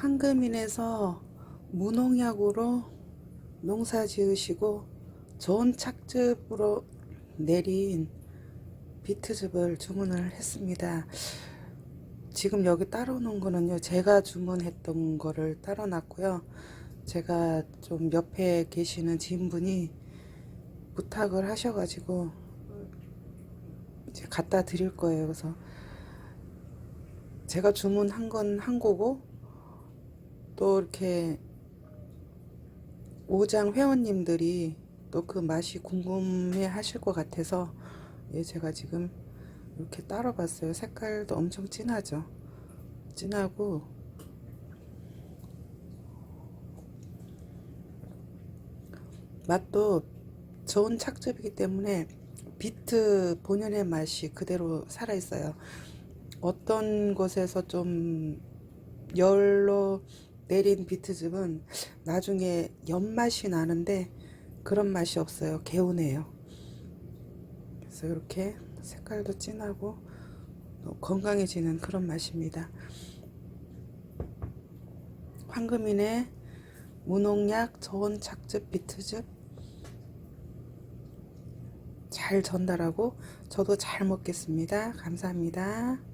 황금인에서 무농약으로 농사 지으시고 좋은 착즙으로 내린 비트즙을 주문을 했습니다. 지금 여기 따로 놓은 거는요, 제가 주문했던 거를 따로 놨고요. 제가 좀 옆에 계시는 지인분이 부탁을 하셔가지고 이제 갖다 드릴 거예요. 그래서 제가 주문한 건 한 거고 또 이렇게 오장 회원님들이 또 그 맛이 궁금해 하실 것 같아서 예, 제가 지금 이렇게 따로 봤어요. 색깔도 엄청 진하죠. 진하고 맛도 좋은 착즙이기 때문에 비트 본연의 맛이 그대로 살아 있어요. 어떤 곳에서 좀 열로 내린 비트즙은 나중에 연맛이 나는데 그런 맛이 없어요. 개운해요. 그래서 이렇게 색깔도 진하고 또 건강해지는 그런 맛입니다. 황금인의 무농약 저온 착즙 비트즙 잘 전달하고 저도 잘 먹겠습니다. 감사합니다.